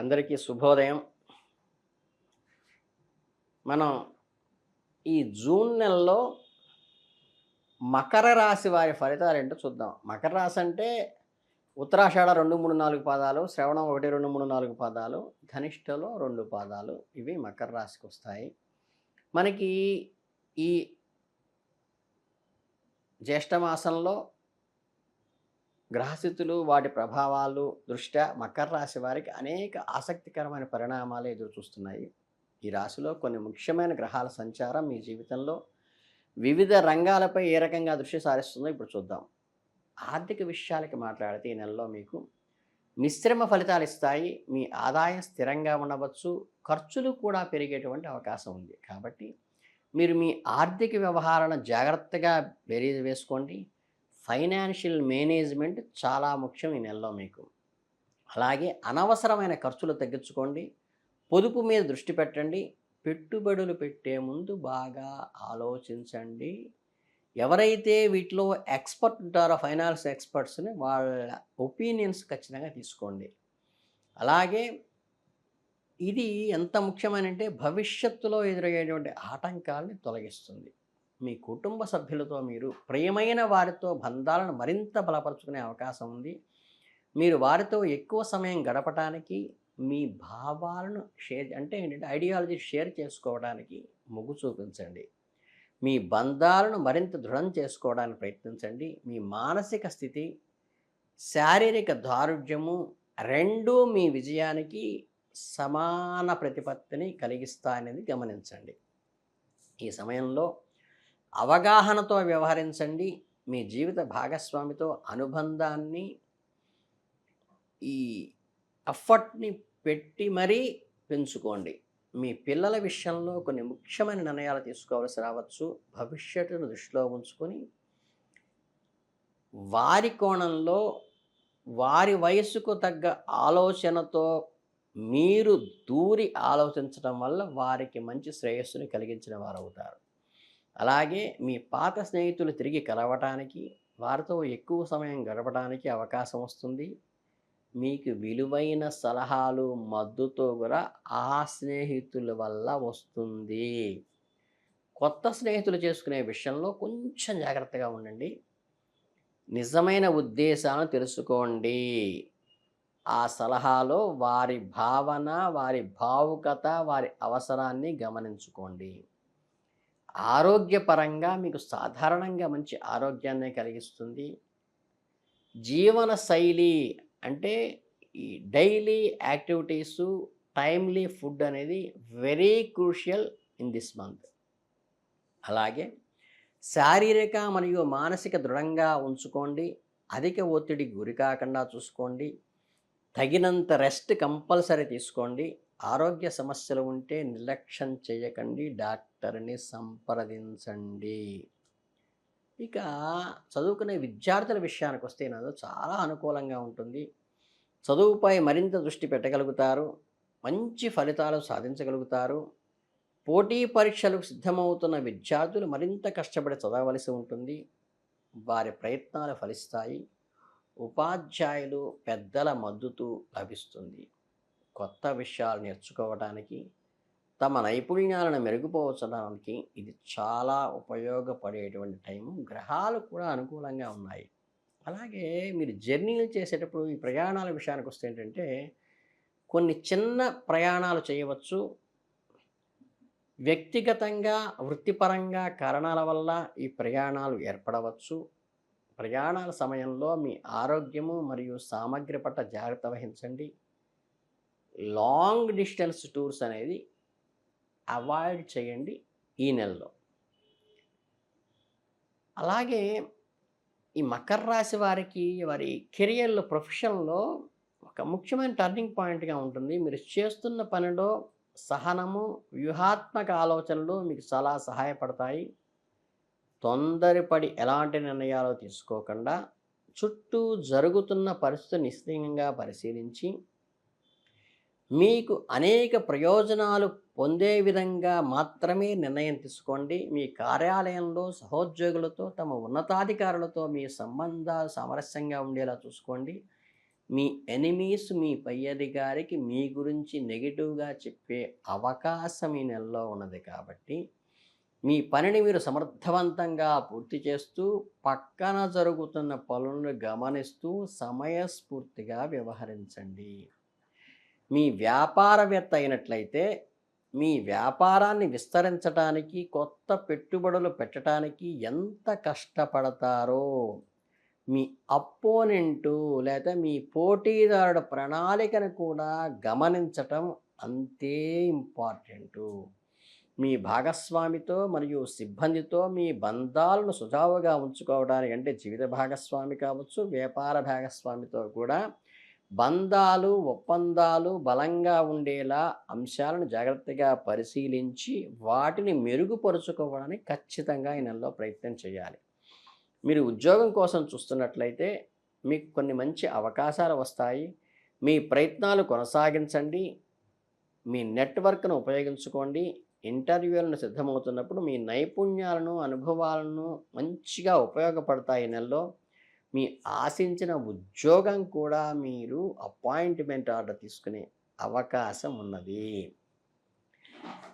అందరికీ శుభోదయం. మనం ఈ జూన్ నెలలో మకర రాశి వారి ఫలితాలు ఏంటో చూద్దాం. మకర రాశి అంటే ఉత్తరాషాఢ రెండు మూడు నాలుగు పాదాలు శ్రవణం ఒకటి రెండు మూడు నాలుగు పాదాలు ధనిష్టలో రెండు పాదాలు ఇవి మకర రాశికి వస్తాయి. మనకి ఈ జ్యేష్ఠ మాసంలో గ్రహస్థితులు వాటి ప్రభావాలు దృష్ట్యా మకర రాశి వారికి అనేక ఆసక్తికరమైన పరిణామాలు ఎదురు చూస్తున్నాయి. ఈ రాశిలో కొన్ని ముఖ్యమైన గ్రహాల సంచారం మీ జీవితంలో వివిధ రంగాలపై ఏ రకంగా దృష్టి సారిస్తుందో ఇప్పుడు చూద్దాం. ఆర్థిక విషయాలకి మాట్లాడితే ఈ నెలలో మీకు మిశ్రమ ఫలితాలు ఇస్తాయి. మీ ఆదాయం స్థిరంగా ఉండవచ్చు. ఖర్చులు కూడా పెరిగేటువంటి అవకాశం ఉంది. కాబట్టి మీరు మీ ఆర్థిక వ్యవహారాలను జాగ్రత్తగా బెరీజ్ వేసుకోండి. ఫైనాన్షియల్ మేనేజ్మెంట్ చాలా ముఖ్యం ఈ నెలలో మీకు. అలాగే అనవసరమైన ఖర్చులు తగ్గించుకోండి పొదుపు మీద దృష్టి పెట్టండి పెట్టుబడులు పెట్టే ముందు బాగా ఆలోచించండి. ఎవరైతే వీటిలో ఎక్స్పర్ట్ ఉంటారో ఫైనాన్స్ ఎక్స్పర్ట్స్ని వాళ్ళ ఒపీనియన్స్ ఖచ్చితంగా తీసుకోండి. అలాగే ఇది ఎంత ముఖ్యమనంటే భవిష్యత్తులో ఎదురయ్యేటువంటి ఆటంకాలని తొలగిస్తుంది. మీ కుటుంబ సభ్యులతో మీరు ప్రియమైన వారితో బంధాలను మరింత బలపరుచుకునే అవకాశం ఉంది. మీరు వారితో ఎక్కువ సమయం గడపటానికి మీ భావాలను షేర్ అంటే ఏంటంటే ఐడియాలజీ షేర్ చేసుకోవడానికి మొగ్గు చూపించండి. మీ బంధాలను మరింత దృఢం చేసుకోవడానికి ప్రయత్నించండి. మీ మానసిక స్థితి శారీరక దారుఢ్యము రెండూ మీ విజయానికి సమాన ప్రతిపత్తిని కలిగిస్తాయనేది గమనించండి. ఈ సమయంలో అవగాహనతో వ్యవహరించండి. మీ జీవిత భాగస్వామితో అనుబంధాన్ని ఈ ఎఫర్ట్ని పెట్టి మరీ పెంచుకోండి. మీ పిల్లల విషయంలో కొన్ని ముఖ్యమైన నిర్ణయాలు తీసుకోవాల్సి రావచ్చు. భవిష్యత్తును దృష్టిలో ఉంచుకొని వారి కోణంలో వారి వయసుకు తగ్గ ఆలోచనతో మీరు దూరి ఆలోచించడం వల్ల వారికి మంచి శ్రేయస్సుని కలిగించిన వారు అవుతారు అలాగే మీ పాత స్నేహితులు తిరిగి కలవటానికి వారితో ఎక్కువ సమయం గడపడానికి అవకాశం వస్తుంది. మీకు విలువైన సలహాలు మద్దతుతో కూడా ఆ స్నేహితుల వల్ల వస్తుంది. కొత్త స్నేహితులు చేసుకునే విషయంలో కొంచెం జాగ్రత్తగా ఉండండి. నిజమైన ఉద్దేశాలను తెలుసుకోండి. ఆ సలహాలో వారి భావన వారి భావుకత వారి అవసరాన్ని గమనించుకోండి. ఆరోగ్యపరంగా మీకు సాధారణంగా మంచి ఆరోగ్యాన్ని కలిగిస్తుంది. జీవన శైలి అంటే ఈ డైలీ యాక్టివిటీసు టైమ్లీ ఫుడ్ అనేది very crucial in this month. అలాగే శారీరక మరియు మానసిక దృఢంగా ఉంచుకోండి. అధిక ఒత్తిడికి గురి కాకుండా చూసుకోండి. తగినంత రెస్ట్ కంపల్సరీ తీసుకోండి. ఆరోగ్య సమస్యలు ఉంటే నిర్లక్ష్యం చేయకండి డాక్టర్ని సంప్రదించండి. ఇక చదువుకునే విద్యార్థుల విషయానికి వస్తే నాదో చాలా అనుకూలంగా ఉంటుంది. చదువుపై మరింత దృష్టి పెట్టగలుగుతారు మంచి ఫలితాలు సాధించగలుగుతారు. పోటీ పరీక్షలకు సిద్ధమవుతున్న విద్యార్థులు మరింత కష్టపడి చదవవలసి ఉంటుంది. వారి ప్రయత్నాలు ఫలిస్తాయి. ఉపాధ్యాయులు పెద్దల మద్దతు లభిస్తుంది. కొత్త విషయాలు నేర్చుకోవడానికి తమ నైపుణ్యాలను మెరుగుపరచడానికి ఇది చాలా ఉపయోగపడేటువంటి టైము. గ్రహాలు కూడా అనుకూలంగా ఉన్నాయి. అలాగే మీరు జర్నీలు చేసేటప్పుడు ఈ ప్రయాణాల విషయానికి వస్తే ఏంటంటే కొన్ని చిన్న ప్రయాణాలు చేయవచ్చు. వ్యక్తిగతంగా వృత్తిపరంగా కారణాల వల్ల ఈ ప్రయాణాలు ఏర్పడవచ్చు. ప్రయాణాల సమయంలో మీ ఆరోగ్యము మరియు సామగ్రి పట్ల జాగ్రత్త వహించండి. లాంగ్ డిస్టెన్స్ టూర్స్ అనేది అవాయిడ్ చేయండి ఈ నెలలో. అలాగే ఈ మకర రాశి వారికి వారి కెరియర్లో ప్రొఫెషన్లో ఒక ముఖ్యమైన టర్నింగ్ పాయింట్గా ఉంటుంది. మీరు చేస్తున్న పనిలో సహనము వ్యూహాత్మక ఆలోచనలు మీకు చాలా సహాయపడతాయి. తొందరపడి ఎలాంటి నిర్ణయాలు తీసుకోకుండా చుట్టూ జరుగుతున్న పరిస్థితిని నిశ్చయంగా పరిశీలించి మీకు అనేక ప్రయోజనాలు పొందే విధంగా మాత్రమే నిర్ణయం తీసుకోండి. మీ కార్యాలయంలో సహోద్యోగులతో తమ ఉన్నతాధికారులతో మీ సంబంధాలు సామరస్యంగా ఉండేలా చూసుకోండి. మీ ఎనిమీస్ మీ పై అధికారికి మీ గురించి నెగిటివ్గా చెప్పే అవకాశం ఈ నెలలో ఉన్నది కాబట్టి మీ పనిని మీరు సమర్థవంతంగా పూర్తి చేస్తూ పక్కన జరుగుతున్న పనులను గమనిస్తూ సమయస్ఫూర్తిగా వ్యవహరించండి. మీ వ్యాపారవేత్త అయినట్లయితే మీ వ్యాపారాన్ని విస్తరించడానికి కొత్త పెట్టుబడులు పెట్టడానికి ఎంత కష్టపడతారో మీ అపోనెంటు లేదా మీ పోటీదారుడు ప్రణాళికను కూడా గమనించటం అంతే ఇంపార్టెంటు. మీ భాగస్వామితో మరియు సిబ్బందితో మీ బంధాలను సుజావుగా ఉంచుకోవడానికి అంటే జీవిత భాగస్వామి కావచ్చు వ్యాపార భాగస్వామితో కూడా బంధాలు ఒప్పందాలు బలంగా ఉండేలా అంశాలను జాగ్రత్తగా పరిశీలించి వాటిని మెరుగుపరుచుకోవడానికి ఖచ్చితంగా ఈ నెలలో ప్రయత్నం చేయాలి. మీరు ఉద్యోగం కోసం చూస్తున్నట్లయితే మీకు కొన్ని మంచి అవకాశాలు వస్తాయి. మీ ప్రయత్నాలు కొనసాగించండి. మీ నెట్వర్క్ను ఉపయోగించుకోండి. ఇంటర్వ్యూలను సిద్ధమవుతున్నప్పుడు మీ నైపుణ్యాలను అనుభవాలను మంచిగా ఉపయోగపడతాయి నెలలో. మీ ఆశించిన ఉద్యోగం కూడా మీరు అపాయింట్మెంట్ ఆర్డర్ తీసుకునే అవకాశం ఉన్నది.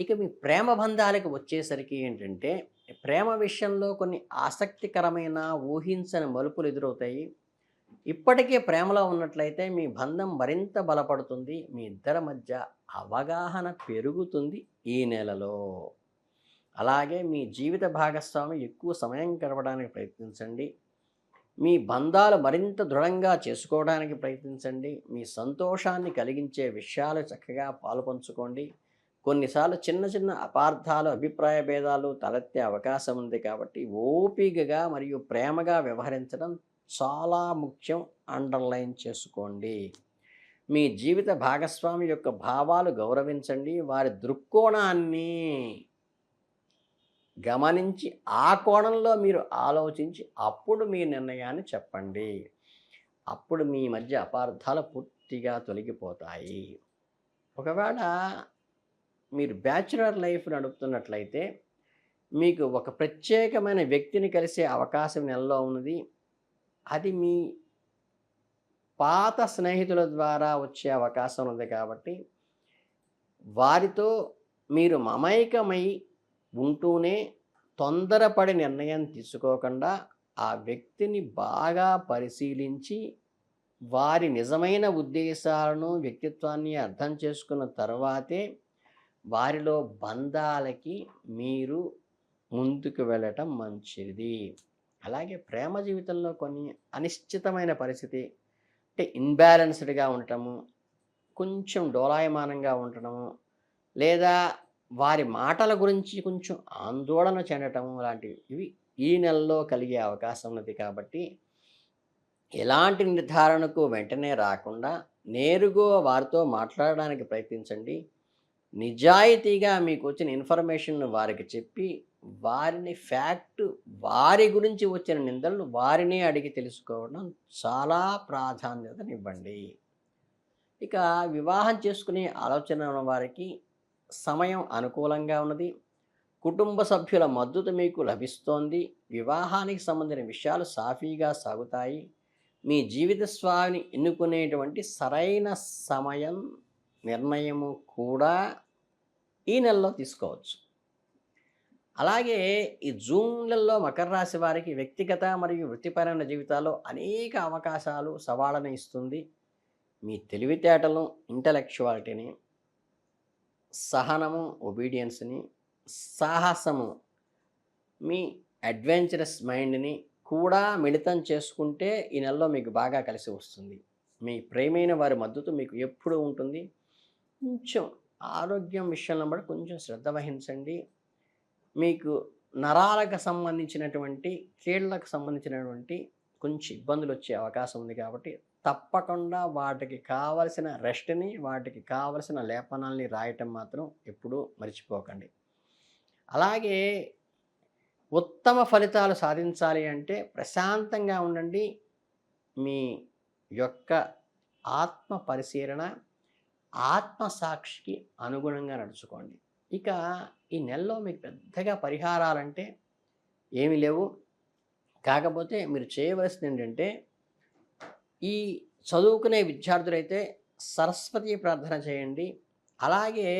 ఇక మీ ప్రేమ బంధాలకు వచ్చేసరికి ఏంటంటే ప్రేమ విషయంలో కొన్ని ఆసక్తికరమైన ఊహించని మలుపులు ఎదురవుతాయి. ఇప్పటికే ప్రేమలో ఉన్నట్లయితే మీ బంధం మరింత బలపడుతుంది. మీ ఇద్దరి మధ్య అవగాహన పెరుగుతుంది ఈ నెలలో. అలాగే మీ జీవిత భాగస్వామి ఎక్కువ సమయం గడపడానికి ప్రయత్నించండి. మీ బంధాలు మరింత దృఢంగా చేసుకోవడానికి ప్రయత్నించండి. మీ సంతోషాన్ని కలిగించే విషయాలు చక్కగా పాలుపంచుకోండి కొన్నిసార్లు చిన్న చిన్న అపార్థాలు అభిప్రాయ భేదాలు తలెత్తే అవకాశం ఉంది కాబట్టి ఓపికగా మరియు ప్రేమగా వ్యవహరించడం చాలా ముఖ్యం. అండర్లైన్ చేసుకోండి. మీ జీవిత భాగస్వామి యొక్క భావాలు గౌరవించండి. వారి దృక్కోణాన్ని గమనించి ఆ కోణంలో మీరు ఆలోచించి అప్పుడు మీ నిర్ణయాన్ని చెప్పండి. అప్పుడు మీ మధ్య అపార్థాలు పూర్తిగా తొలగిపోతాయి. ఒకవేళ మీరు బ్యాచులర్ లైఫ్ నడుపుతున్నట్లయితే మీకు ఒక ప్రత్యేకమైన వ్యక్తిని కలిసే అవకాశం నెలలో ఉన్నది. అది మీ పాత స్నేహితుల ద్వారా వచ్చే అవకాశం ఉంది కాబట్టి వారితో మీరు మమైకమై ఉంటూనే తొందరపడి నిర్ణయం తీసుకోకుండా ఆ వ్యక్తిని బాగా పరిశీలించి వారి నిజమైన ఉద్దేశాలను వ్యక్తిత్వాన్ని అర్థం చేసుకున్న తర్వాతే వారిలో బంధాలకి మీరు ముందుకు వెళ్ళటం మంచిది. అలాగే ప్రేమ జీవితంలో కొన్ని అనిశ్చితమైన పరిస్థితి అంటే ఇన్బ్యాలెన్స్డ్గా ఉండటము కొంచెం డోలాయమానంగా ఉండటము లేదా వారి మాటల గురించి కొంచెం ఆందోళన చెందటం లాంటివి. ఇవి ఈ నెలలో కలిగే అవకాశం ఉన్నది కాబట్టి ఎలాంటి నిర్ధారణకు వెంటనే రాకుండా నేరుగా వారితో మాట్లాడడానికి ప్రయత్నించండి. నిజాయితీగా మీకు వచ్చిన ఇన్ఫర్మేషన్ వారికి చెప్పి వారిని ఫ్యాక్ట్ వారి గురించి వచ్చిన నిందలను వారినే అడిగి తెలుసుకోవడం చాలా ప్రాధాన్యతనివ్వండి. ఇక వివాహం చేసుకునే ఆలోచన ఉన్న వారికి సమయం అనుకూలంగా ఉన్నది. కుటుంబ సభ్యుల మద్దతు మీకు లభిస్తోంది. వివాహానికి సంబంధించిన విషయాలు సాఫీగా సాగుతాయి. మీ జీవిత స్వామిని ఎన్నుకునేటువంటి సరైన సమయం నిర్ణయము కూడా ఈ నెలలో తీసుకోవచ్చు. అలాగే ఈ జూన్లలో మకర రాశి వారికి వ్యక్తిగత మరియు వృత్తిపరమైన జీవితాల్లో అనేక అవకాశాలు సవాళ్ళను ఇస్తుంది. మీ తెలివితేటలు ఇంటలెక్చువాలిటీని సహనము ఒబీడియన్స్ని సాహసము మీ అడ్వెంచరస్ మైండ్ని కూడా మిళితం చేసుకుంటే ఈ నెలలో మీకు బాగా కలిసి వస్తుంది. మీ ప్రేమైన వారి మద్దతు మీకు ఎప్పుడు ఉంటుంది. కొంచెం ఆరోగ్యం విషయంలో కూడా కొంచెం శ్రద్ధ వహించండి. మీకు నరాలకు సంబంధించినటువంటి కీళ్ళకు సంబంధించినటువంటి కొంచెం ఇబ్బందులు వచ్చే అవకాశం ఉంది కాబట్టి తప్పకుండా వాటికి కావలసిన రెస్ట్ని వాటికి కావలసిన లేపనాల్ని రాయటం మాత్రం ఎప్పుడూ మర్చిపోకండి. అలాగే ఉత్తమ ఫలితాలు సాధించాలి అంటే ప్రశాంతంగా ఉండండి. మీ యొక్క ఆత్మ పరిశీలన ఆత్మసాక్షికి అనుగుణంగా నడుచుకోండి. ఇక ఈ నెలలో మీకు పెద్దగా పరిహారాలంటే ఏమి లేవు. కాకపోతే మీరు చేయవలసింది ఏంటంటే ఈ చదువుకునే విద్యార్థులైతే సరస్వతి ప్రార్థన చేయండి. అలాగే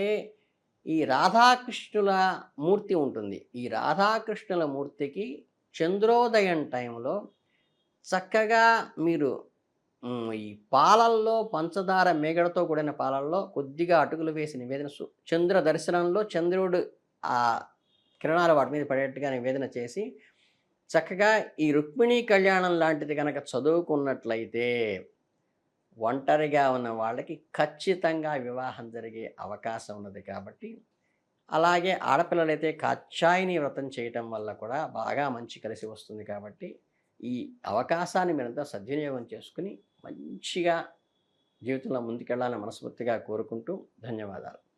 ఈ రాధాకృష్ణుల మూర్తి ఉంటుంది. ఈ రాధాకృష్ణుల మూర్తికి చంద్రోదయం టైంలో చక్కగా మీరు ఈ పాలల్లో పంచదార మేగడతో కూడిన పాలల్లో కొద్దిగా అటుకులు వేసి నివేదన సు- చంద్ర దర్శనంలో చంద్రుడు ఆ కిరణాలు వాటి మీద పడేట్టుగా నివేదన చేసి చక్కగా ఈ రుక్మిణీ కళ్యాణం లాంటిది కనుక చదువుకున్నట్లయితే ఒంటరిగా ఉన్న వాళ్ళకి ఖచ్చితంగా వివాహం జరిగే అవకాశం ఉన్నది కాబట్టి అలాగే ఆడపిల్లలైతే కాచాయిని వ్రతం చేయటం వల్ల కూడా బాగా మంచి కలిసి వస్తుంది కాబట్టి ఈ అవకాశాన్ని మీరంతా సద్వినియోగం చేసుకుని మంచిగా జీవితంలో ముందుకెళ్ళాలని మనస్ఫూర్తిగా కోరుకుంటూ ధన్యవాదాలు.